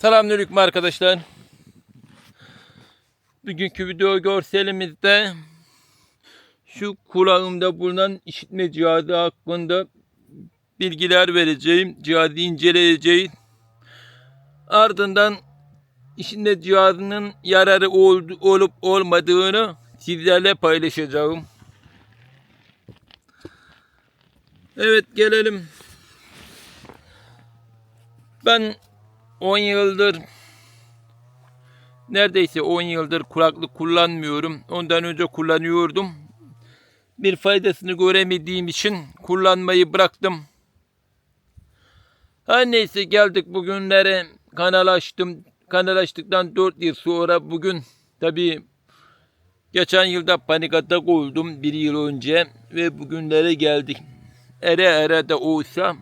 Selamünaleyküm arkadaşlar. Bugünkü video görselimizde şu kulağımda bulunan işitme cihazı hakkında bilgiler vereceğim. Cihazı inceleyeceğiz. Ardından işitme cihazının yararı olup olmadığını sizlerle paylaşacağım. Evet gelelim. Ben 10 yıldır neredeyse 10 yıldır kulaklık kullanmıyorum. Ondan önce kullanıyordum. Bir faydasını göremediğim için kullanmayı bıraktım. Her neyse geldik bugünlere. Kanal açtım. Kanal açtıktan 4 yıl sonra bugün tabii geçen yılda panik atak oldum bir yıl önce ve bugünlere geldik. Ere ere de olsa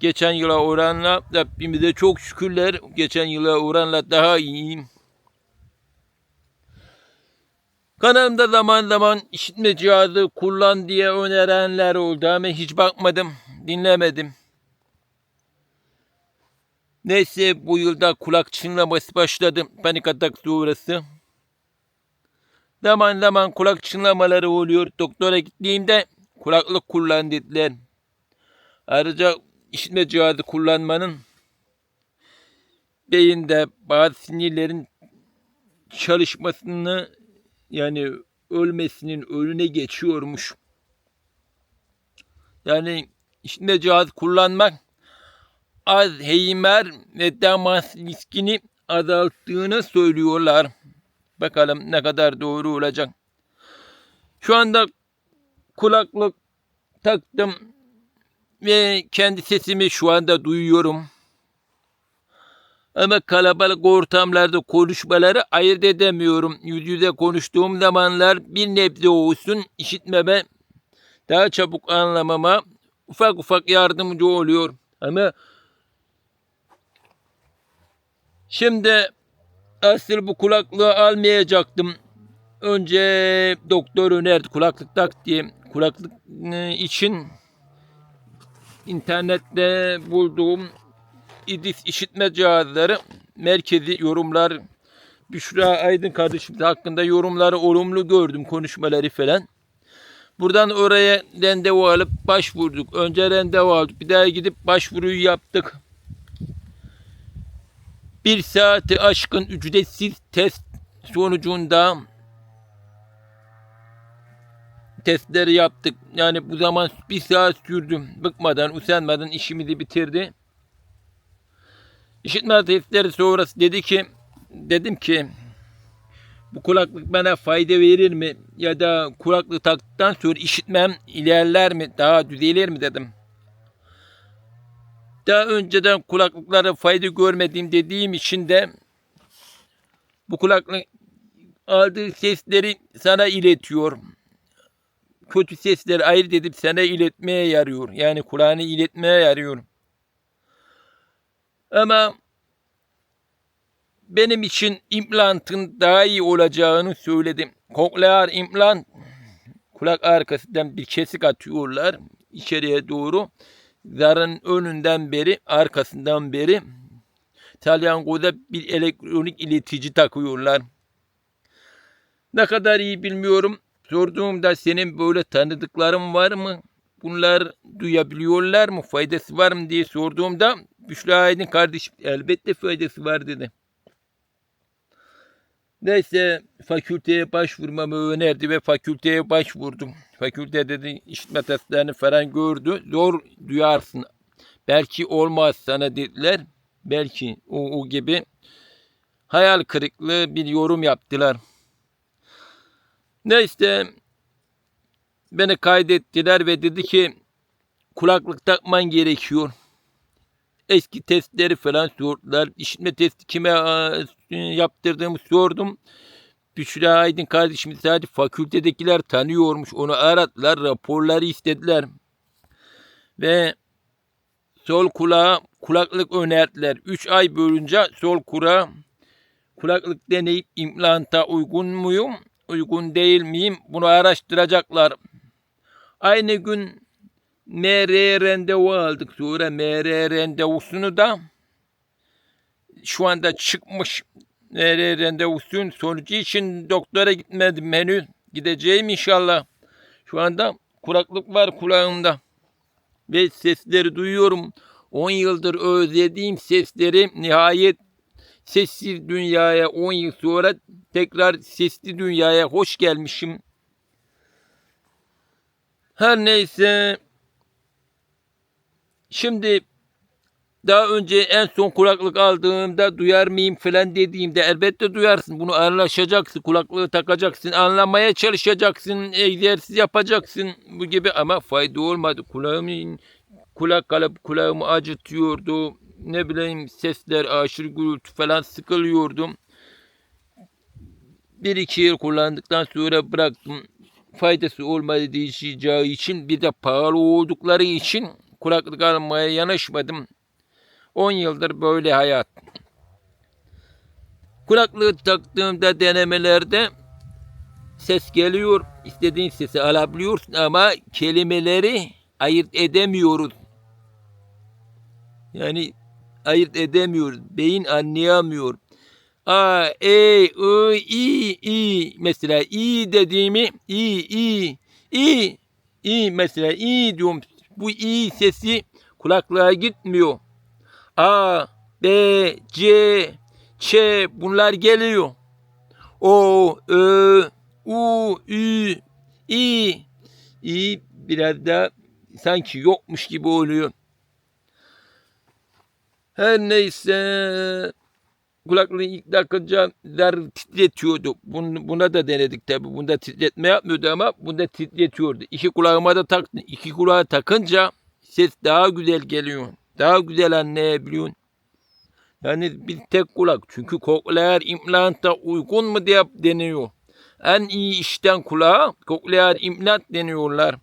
geçen yıla oranla Rabbimize çok şükürler. Geçen yıla oranla daha iyiyim. Kanalımda zaman zaman işitme cihazı kullan diye önerenler oldu ama hiç bakmadım, dinlemedim. Neyse bu yılda kulak çınlaması başladı panik atak sonrası. Zaman zaman kulak çınlamaları oluyor. Doktora gittiğimde kulaklık kullan dediler. Ayrıca işitme cihazı kullanmanın beyinde bazı sinirlerin çalışmasını yani ölmesinin önüne geçiyormuş. Yani işitme cihazı kullanmak Alzheimer ve demans riskini azalttığını söylüyorlar. Bakalım ne kadar doğru olacak. Şu anda kulaklık taktım ve kendi sesimi şu anda duyuyorum. Ama kalabalık ortamlarda konuşmaları ayırt edemiyorum. Yüz yüze konuştuğum zamanlar bir nebze olsun işitmeme, daha çabuk anlamama ufak ufak yardımcı oluyor. Ama şimdi asıl bu kulaklığı almayacaktım. Önce doktor önerdi kulaklık tak diye. Kulaklık e, için internette bulduğum İdis işitme cihazları merkezi yorumlar Büşra Aydın kardeşim hakkında yorumları olumlu gördüm konuşmaları falan. Buradan oraya randevu alıp başvurduk. Önce randevu aldık. Bir daha gidip başvuruyu yaptık. Bir saati aşkın ücretsiz test sonucunda testleri yaptık. Yani bu zaman bir saat sürdü. Bıkmadan, usanmadan işimizi bitirdi. İşitme testleri sonrası dedi ki, dedim ki bu kulaklık bana fayda verir mi? Ya da kulaklık taktıktan sonra işitmem ilerler mi? Daha düzelir mi dedim. Daha önceden kulaklıklara fayda görmediğim dediğim için de bu kulaklık aldığı sesleri sana iletiyor kötü sesleri ayırt edip sana iletmeye yarıyor. Yani kulağını iletmeye yarıyor. Ama benim için implantın daha iyi olacağını söyledim. Koklear implant kulak arkasından bir kesik atıyorlar içeriye doğru. Zarın önünden beri arkasından beri salyangoza bir elektronik iletici takıyorlar. Ne kadar iyi bilmiyorum. Sorduğumda senin böyle tanıdıkların var mı? Bunlar duyabiliyorlar mı? Faydası var mı diye sorduğumda Büşra Aydın kardeşim elbette faydası var dedi. Neyse fakülteye başvurmamı önerdi ve fakülteye başvurdum. Fakülte dedi işitme testlerini falan gördü. Zor duyarsın. Belki olmaz sana dediler. Belki o, o gibi hayal kırıklığı bir yorum yaptılar. Neyse beni kaydettiler ve dedi ki kulaklık takman gerekiyor. Eski testleri falan sordular. İşitme testi kime e, yaptırdığımı sordum. Büşra Aydın kardeşim sadece fakültedekiler tanıyormuş. Onu aradılar, raporları istediler. Ve sol kulağa kulaklık önerdiler. 3 ay boyunca sol kulağa kulaklık deneyip implanta uygun muyum? Uygun değil miyim? Bunu araştıracaklar. Aynı gün MR randevu aldık. Sonra MR randevusunu da şu anda çıkmış e, randevusun sonucu için doktora gitmedim henüz. Gideceğim inşallah. Şu anda kulaklık var kulağımda. Ve sesleri duyuyorum. 10 yıldır özlediğim sesleri nihayet sessiz dünyaya 10 yıl sonra tekrar sesli dünyaya hoş gelmişim. Her neyse. Şimdi daha önce en son kulaklık aldığımda duyar mıyım falan dediğimde elbette duyarsın. Bunu anlaşacaksın. Kulaklığı takacaksın. Anlamaya çalışacaksın. Egzersiz yapacaksın. Bu gibi ama fayda olmadı. Kulağımın kulak kalıp kulağımı acıtıyordu. Ne bileyim sesler aşırı gürültü falan sıkılıyordum. Bir iki yıl kullandıktan sonra bıraktım. Faydası olmadı diyeceği için bir de pahalı oldukları için kulaklık almaya yanaşmadım. 10 yıldır böyle hayat. Kulaklığı taktığımda denemelerde ses geliyor. İstediğin sesi alabiliyorsun ama kelimeleri ayırt edemiyoruz. Yani ayırt edemiyoruz. Beyin anlayamıyor. A, E, I, I, I. Mesela I dediğimi I, I, I, I mesela I diyorum. Bu I sesi kulaklığa gitmiyor. A, B, C, Ç bunlar geliyor. O, Ö, U, Ü, İ, İ biraz da sanki yokmuş gibi oluyor. Her neyse kulaklığı ilk takınca zar titretiyordu. Bun- Buna da denedik tabi. Bunda titretme yapmıyordu ama bunda titretiyordu. İki kulağıma da taktım. İki kulağa takınca ses daha güzel geliyor. Daha güzel anlayabiliyorsun. Yani bir tek kulak. Çünkü kokleer implanta uygun mu diye deniyor. En iyi işten kulağa kokleer implant deniyorlar.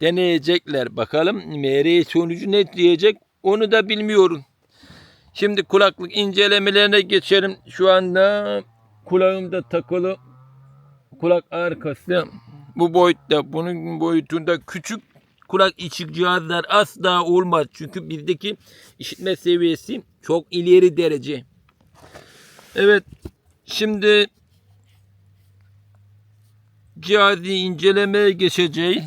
Deneyecekler. Bakalım MRI sonucu ne diyecek onu da bilmiyorum. Şimdi kulaklık incelemelerine geçelim. Şu anda kulağımda takılı kulak arkası bu boyutta. Bunun boyutunda küçük kulak içi cihazlar asla olmaz. Çünkü bizdeki işitme seviyesi çok ileri derece. Evet. Şimdi cihazı incelemeye geçeceğiz.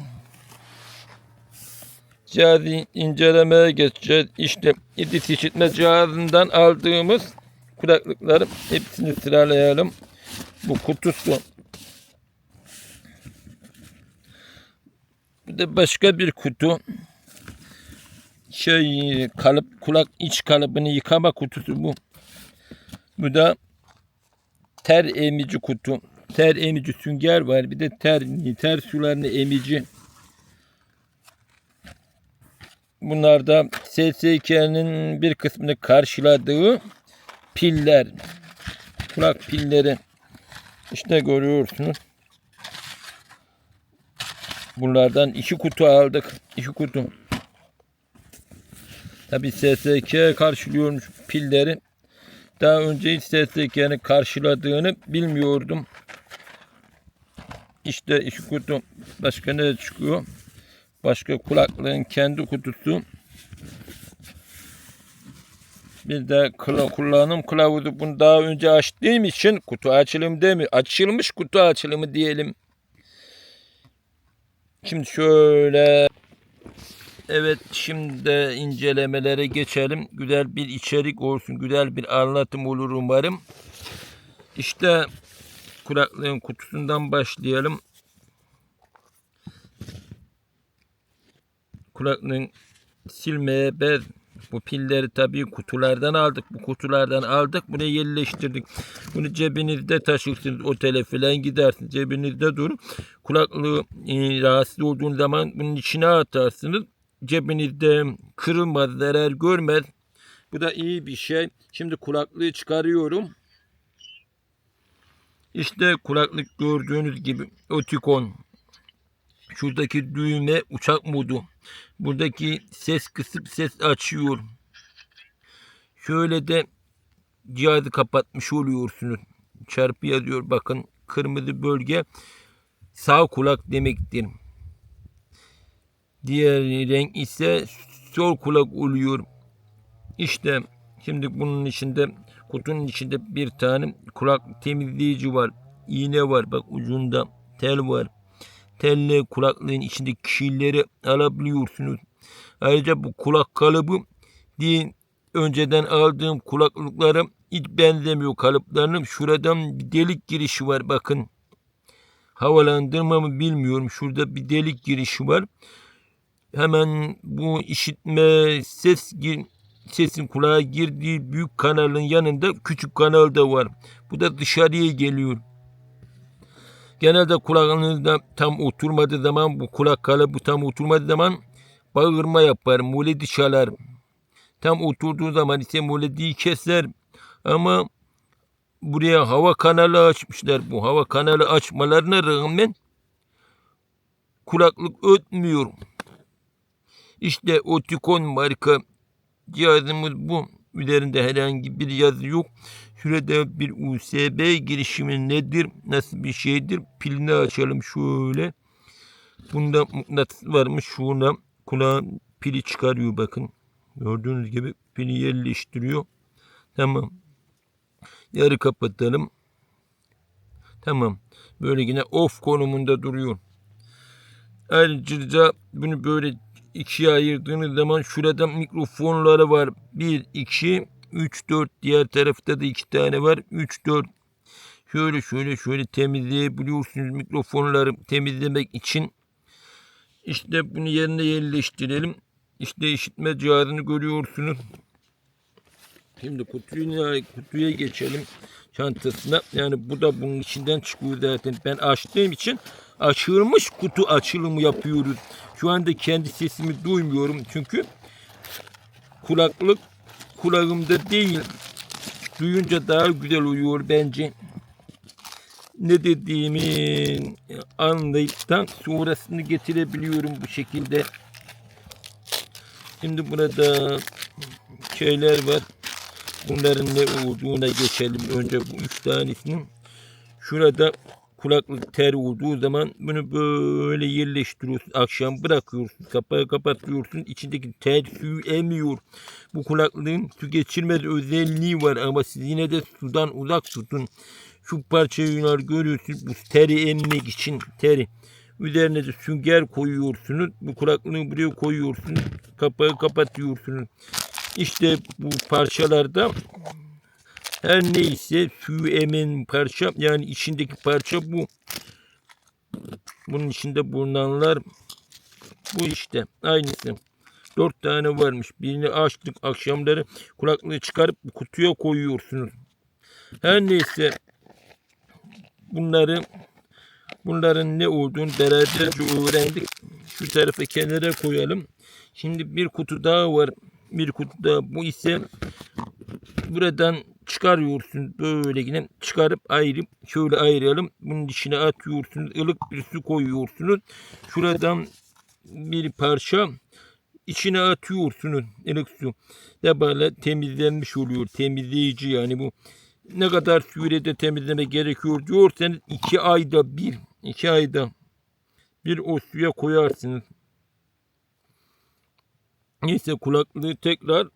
Cihazı incelemeye geçeceğiz. İşte İdris işitme cihazından aldığımız kulaklıkları hepsini sıralayalım. Bu kutusu. Bir de başka bir kutu. Şey kalıp kulak iç kalıbını yıkama kutusu bu. Bu da ter emici kutu. Ter emici sünger var. Bir de ter ter sularını emici. Bunlar da SSK'nin bir kısmını karşıladığı piller. Kulak pilleri. İşte görüyorsunuz. Bunlardan iki kutu aldık. İki kutu. Tabi SSK karşılıyormuş pilleri. Daha önce hiç SSK'nin karşıladığını bilmiyordum. İşte iki kutu. Başka ne çıkıyor? Başka kulaklığın kendi kutusu. Bir de kullanım kılavuzu. Bunu daha önce açtığım için kutu açılımı değil mi? Açılmış kutu açılımı diyelim. Şimdi şöyle Evet şimdi de incelemelere geçelim. Güzel bir içerik olsun. Güzel bir anlatım olur umarım. İşte kulaklığın kutusundan başlayalım. Kulaklığın silmeye bez bu pilleri tabii kutulardan aldık. Bu kutulardan aldık. Bunu yerleştirdik. Bunu cebinizde taşırsınız. Otele falan gidersiniz. Cebinizde durur. Kulaklığı e, rahatsız olduğunuz zaman bunun içine atarsınız. Cebinizde kırılmaz, zarar görmez. Bu da iyi bir şey. Şimdi kulaklığı çıkarıyorum. İşte kulaklık gördüğünüz gibi Oticon. Şuradaki düğme uçak modu. Buradaki ses kısıp ses açıyor. Şöyle de cihazı kapatmış oluyorsunuz. Çarpı yazıyor bakın. Kırmızı bölge sağ kulak demektir. Diğer renk ise sol kulak oluyor. İşte şimdi bunun içinde kutunun içinde bir tane kulak temizleyici var. İğne var bak ucunda tel var. Telle kulaklığın içindeki kirleri alabiliyorsunuz. Ayrıca bu kulak kalıbı değil önceden aldığım kulaklıklara hiç benzemiyor kalıplarının. Şuradan bir delik girişi var bakın. Havalandırma mı bilmiyorum. Şurada bir delik girişi var. Hemen bu işitme ses gir, sesin kulağa girdiği büyük kanalın yanında küçük kanal da var. Bu da dışarıya geliyor. Genelde kulağınızda tam oturmadığı zaman bu kulak kalıbı tam oturmadığı zaman bağırma yapar, moledi çalar. Tam oturduğu zaman ise molediyi keser. Ama buraya hava kanalı açmışlar. Bu hava kanalı açmalarına rağmen kulaklık ötmüyor. İşte Oticon marka cihazımız bu. Üzerinde herhangi bir yazı yok. Şurada bir USB girişimi nedir? Nasıl bir şeydir? Pilini açalım şöyle. Bunda mıknatıs varmış. Şuna kulağın pili çıkarıyor bakın. Gördüğünüz gibi pili yerleştiriyor. Tamam. Yarı kapatalım. Tamam. Böyle yine off konumunda duruyor. Ayrıca bunu böyle ikiye ayırdığınız zaman şurada mikrofonları var. 1, 2, 3, 4. Diğer tarafta da iki tane var. 3, 4. Şöyle şöyle şöyle temizleyebiliyorsunuz mikrofonları temizlemek için. İşte bunu yerine yerleştirelim. İşte işitme cihazını görüyorsunuz. Şimdi kutuya, kutuya geçelim çantasına. Yani bu da bunun içinden çıkıyor zaten. Ben açtığım için açılmış kutu açılımı yapıyoruz. Şu anda kendi sesimi duymuyorum çünkü kulaklık kulağımda değil. Duyunca daha güzel oluyor bence. Ne dediğimi anlayıp da sonrasını getirebiliyorum bu şekilde. Şimdi burada şeyler var. Bunların ne olduğuna geçelim. Önce bu üç tanesinin. Şurada kulaklık ter olduğu zaman bunu böyle yerleştiriyorsun. Akşam bırakıyorsun. Kapağı kapatıyorsun. İçindeki ter suyu emiyor. Bu kulaklığın su geçirmez özelliği var ama siz yine de sudan uzak tutun. Şu parçayı görüyorsunuz. Bu teri emmek için teri. Üzerine de sünger koyuyorsunuz. Bu kulaklığı buraya koyuyorsunuz. Kapağı kapatıyorsunuz. İşte bu parçalarda her neyse emen parça yani içindeki parça bu. Bunun içinde bulunanlar bu işte aynısı. Dört tane varmış. Birini açtık akşamları kulaklığı çıkarıp kutuya koyuyorsunuz. Her neyse bunları bunların ne olduğunu beraberce öğrendik. Şu tarafa kenara koyalım. Şimdi bir kutu daha var. Bir kutu daha bu ise buradan çıkarıyorsun böyle yine çıkarıp ayırıp şöyle ayıralım. Bunun içine atıyorsunuz. ılık bir su koyuyorsunuz. Şuradan bir parça içine atıyorsunuz ılık su. Da böyle temizlenmiş oluyor. Temizleyici yani bu. Ne kadar sürede temizleme gerekiyor diyorsanız iki ayda bir, iki ayda bir o suya koyarsınız. Neyse kulaklığı tekrar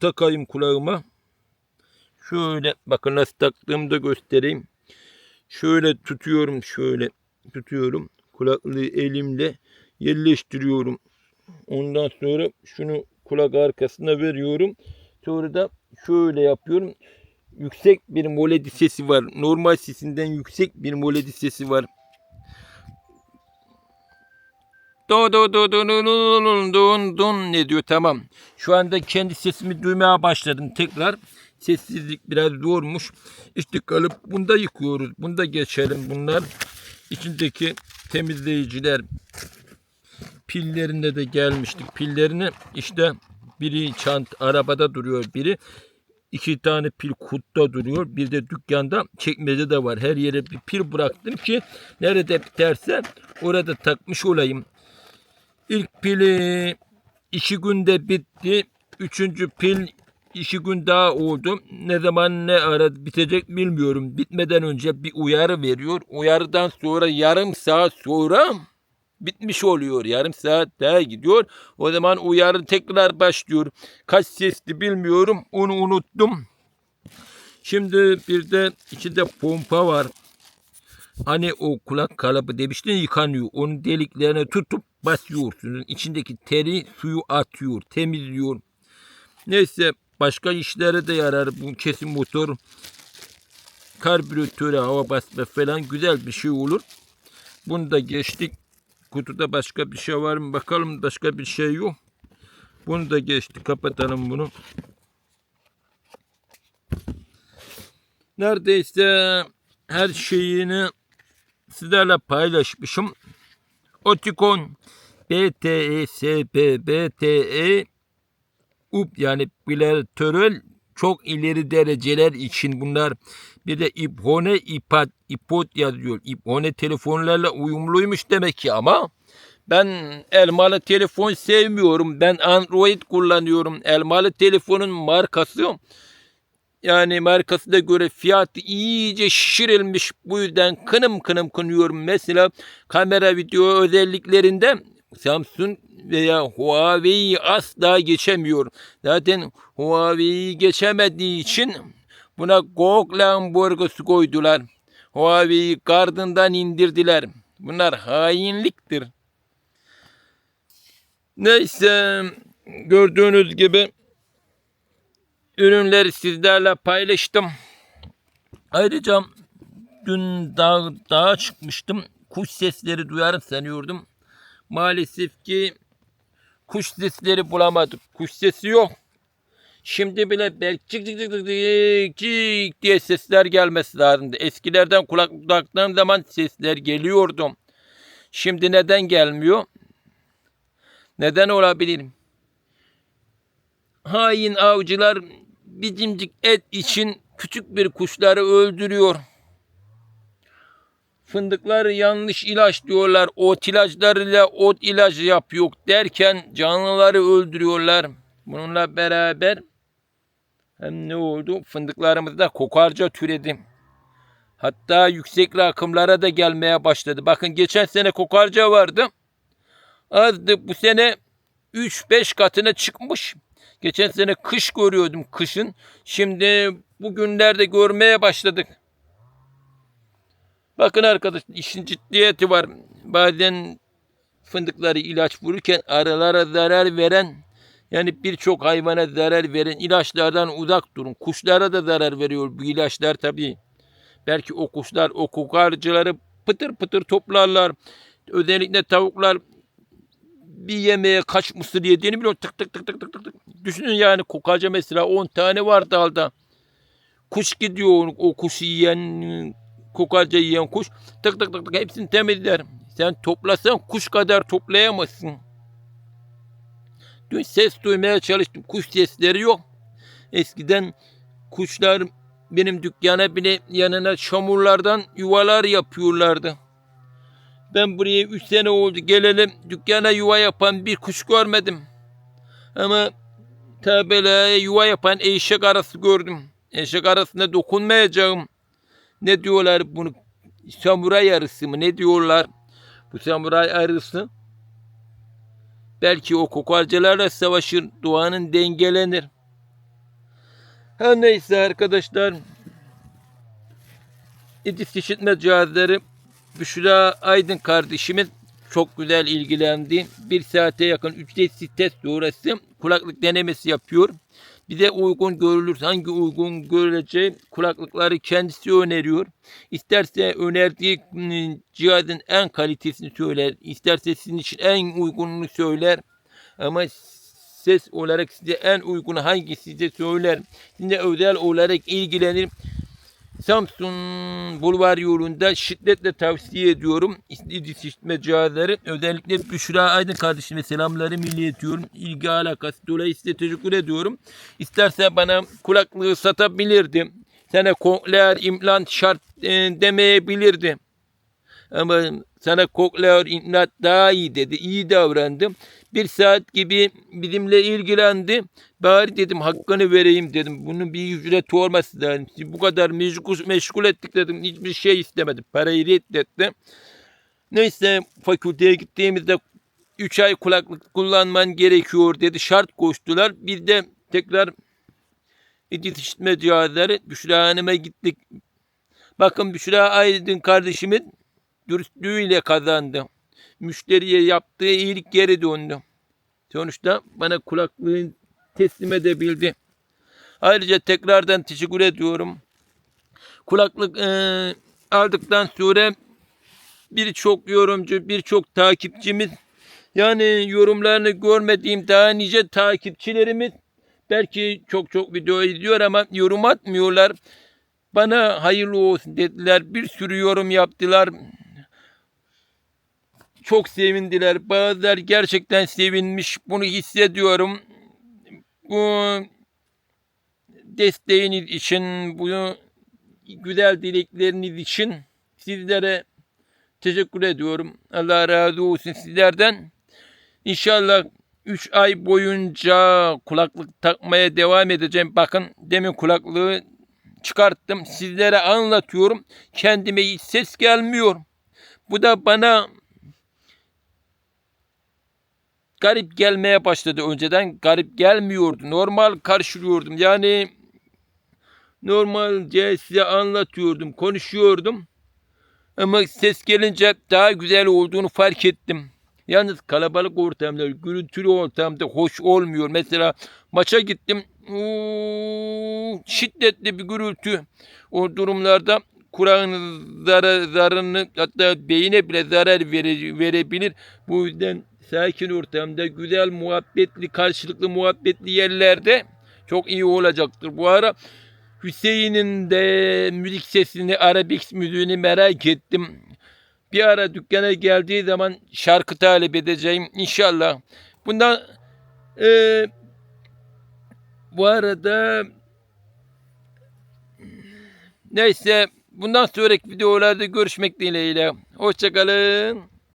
takayım kulağıma. Şöyle bakın nasıl taktığımı da göstereyim. Şöyle tutuyorum şöyle tutuyorum. Kulaklığı elimle yerleştiriyorum. Ondan sonra şunu kulak arkasına veriyorum. Sonra da şöyle yapıyorum. Yüksek bir moledi sesi var. Normal sesinden yüksek bir moledi sesi var. Do do do do do do do do ne diyor tamam. Şu anda kendi sesimi duymaya başladım tekrar. Sessizlik biraz zormuş. İşte kalıp bunda yıkıyoruz. Bunda geçelim bunlar. İçindeki temizleyiciler pillerinde de gelmiştik. Pillerini işte biri çant arabada duruyor biri. iki tane pil kutta duruyor. Bir de dükkanda çekmece de var. Her yere bir pil bıraktım ki nerede biterse orada takmış olayım. İlk pili iki günde bitti. Üçüncü pil iki gün daha oldu. Ne zaman ne ara bitecek bilmiyorum. Bitmeden önce bir uyarı veriyor. Uyarıdan sonra yarım saat sonra bitmiş oluyor. Yarım saat daha gidiyor. O zaman uyarı tekrar başlıyor. Kaç sesli bilmiyorum. Onu unuttum. Şimdi bir de içinde pompa var. Hani o kulak kalıbı demiştin yıkanıyor. Onun deliklerine tutup basıyorsunuz. İçindeki teri suyu atıyor, temizliyor. Neyse başka işlere de yarar bu kesim motor. Karbüratöre hava basma falan güzel bir şey olur. Bunu da geçtik. Kutuda başka bir şey var mı? Bakalım başka bir şey yok. Bunu da geçti. Kapatalım bunu. Neredeyse her şeyini sizlerle paylaşmışım. Otikon BTE SP BTE UP yani bilateral çok ileri dereceler için bunlar bir de İPHONE iPad iPod yazıyor. İPHONE telefonlarla uyumluymuş demek ki ama ben elmalı telefon sevmiyorum. Ben Android kullanıyorum. Elmalı telefonun markası yani markasına göre fiyatı iyice şişirilmiş. Bu yüzden kınım kınım kınıyorum. Mesela kamera video özelliklerinde Samsung veya Huawei'yi asla geçemiyor. Zaten Huawei'yi geçemediği için buna Google ambargosu koydular. Huawei'yi gardından indirdiler. Bunlar hainliktir. Neyse gördüğünüz gibi ürünleri sizlerle paylaştım. Ayrıca dün dağ, dağa çıkmıştım. Kuş sesleri duyarım sanıyordum. Maalesef ki kuş sesleri bulamadık. Kuş sesi yok. Şimdi bile belki cik cik cik cik diye sesler gelmesi lazımdı. Eskilerden kulak taktığım zaman sesler geliyordu. Şimdi neden gelmiyor? Neden olabilir? Hain avcılar bizimcik et için küçük bir kuşları öldürüyor. Fındıkları yanlış ilaç diyorlar. Ot ilaçlarıyla ot ilacı yapıyor derken canlıları öldürüyorlar. Bununla beraber hem ne oldu? Fındıklarımızda kokarca türedi. Hatta yüksek rakımlara da gelmeye başladı. Bakın geçen sene kokarca vardı. Azdı bu sene 3-5 katına çıkmış. Geçen sene kış görüyordum kışın. Şimdi bugünlerde görmeye başladık. Bakın arkadaşlar işin ciddiyeti var. Bazen fındıkları ilaç vururken aralara zarar veren yani birçok hayvana zarar veren ilaçlardan uzak durun. Kuşlara da zarar veriyor bu ilaçlar tabii. Belki o kuşlar o kokarcıları pıtır pıtır toplarlar. Özellikle tavuklar bir yemeğe kaç mısır yediğini biliyor. Tık tık tık tık tık tık. tık. Düşünün yani kokarca mesela 10 tane var dalda. Kuş gidiyor o kuşu yiyen kokarca yiyen kuş tık tık tık tık hepsini temizler. Sen toplasan kuş kadar toplayamazsın. Dün ses duymaya çalıştım. Kuş sesleri yok. Eskiden kuşlar benim dükkana bile yanına çamurlardan yuvalar yapıyorlardı. Ben buraya 3 sene oldu gelelim dükkana yuva yapan bir kuş görmedim. Ama tabelaya yuva yapan eşek arası gördüm. Eşek arasına dokunmayacağım. Ne diyorlar bunu? Samuray arısı mı? Ne diyorlar? Bu samuray arısı belki o kokarcalarla savaşır, doğanın dengelenir. Her neyse arkadaşlar. İdis işitme cihazları Büşra Aydın kardeşimiz çok güzel ilgilendi. Bir saate yakın ücretsiz test sonrası kulaklık denemesi yapıyor. Bize uygun görülür, hangi uygun görüleceği kulaklıkları kendisi öneriyor. İsterse önerdiği ıı, cihazın en kalitesini söyler, isterse sizin için en uygununu söyler. Ama ses olarak size en uygun hangisi size söyler. Size özel olarak ilgilenir. Samsun Bulvar yolunda şiddetle tavsiye ediyorum. İdris işitme cihazları. Özellikle Büşra Aydın kardeşime selamları milli ediyorum. İlgi alakası dolayısıyla teşekkür ediyorum. İsterse bana kulaklığı satabilirdi. Sana kokleer implant şart e, demeyebilirdi. Ama sana kokleer implant daha iyi dedi. İyi davrandım. Bir saat gibi bizimle ilgilendi. Bari dedim hakkını vereyim dedim. Bunun bir ücret olması lazım. Bu kadar meşgul, meşgul ettik dedim. Hiçbir şey istemedim. Parayı reddetti. Neyse fakülteye gittiğimizde 3 ay kulaklık kullanman gerekiyor dedi. Şart koştular. Biz de tekrar işitme cihazları Büşra Hanım'a gittik. Bakın Büşra Aydın kardeşimin dürüstlüğüyle kazandı. Müşteriye yaptığı iyilik geri döndü. Sonuçta bana kulaklığı teslim edebildi. Ayrıca tekrardan teşekkür ediyorum. Kulaklık eee, aldıktan sonra birçok yorumcu, birçok takipçimiz yani yorumlarını görmediğim daha nice takipçilerimiz belki çok çok video izliyor ama yorum atmıyorlar. Bana hayırlı olsun dediler. Bir sürü yorum yaptılar. Çok sevindiler. Bazıları gerçekten sevinmiş. Bunu hissediyorum. Bu desteğiniz için, bu güzel dilekleriniz için sizlere teşekkür ediyorum. Allah razı olsun sizlerden. İnşallah 3 ay boyunca kulaklık takmaya devam edeceğim. Bakın demin kulaklığı çıkarttım. Sizlere anlatıyorum. Kendime hiç ses gelmiyor. Bu da bana garip gelmeye başladı. Önceden garip gelmiyordu. Normal karşılıyordum. Yani normalce size anlatıyordum, konuşuyordum. Ama ses gelince daha güzel olduğunu fark ettim. Yalnız kalabalık ortamda, gürültülü ortamda hoş olmuyor. Mesela maça gittim. şiddetli bir gürültü. O durumlarda zarar, zararını hatta beyine bile zarar vere- verebilir. Bu yüzden sakin ortamda güzel muhabbetli karşılıklı muhabbetli yerlerde çok iyi olacaktır. Bu ara Hüseyin'in de müzik sesini, arabik müziğini merak ettim. Bir ara dükkana geldiği zaman şarkı talep edeceğim inşallah. Bundan eee, bu arada neyse bundan sonraki videolarda görüşmek dileğiyle. Hoşçakalın.